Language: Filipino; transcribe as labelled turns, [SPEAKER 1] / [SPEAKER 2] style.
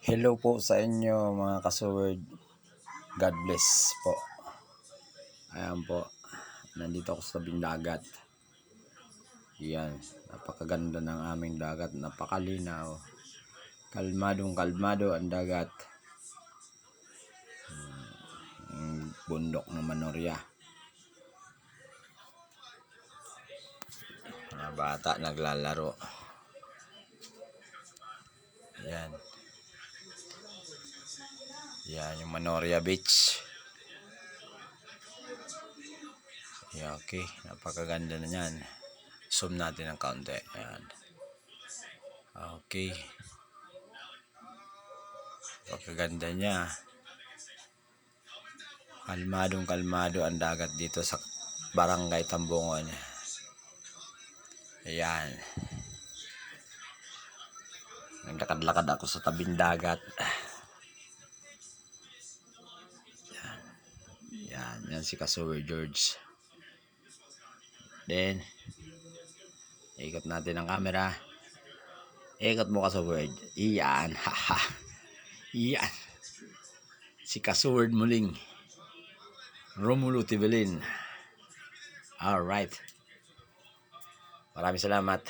[SPEAKER 1] Hello po sa inyo mga kasuword. God bless po. Ayan po. Nandito ako sa tabing dagat. Yan. Napakaganda ng aming dagat. Napakalinaw. Kalmadong kalmado ang dagat. Hmm, Ang bundok ng Manorya. Mga bata naglalaro. Yan. Yan yung Manoria Beach. Yeah, okay. Napakaganda na yan. Zoom natin ng kaunti. Ayan. Okay. Napakaganda niya. Kalmadong kalmado ang dagat dito sa Barangay Tambungon. Ayan. Naglakad-lakad ako sa tabing dagat. Yan si Kasuwer George. Then, ikot natin ang camera. Ikot mo Kasuwer. Iyan. Iyan. Si Kasuwer muling. Romulo Tivelin. Alright. Maraming salamat.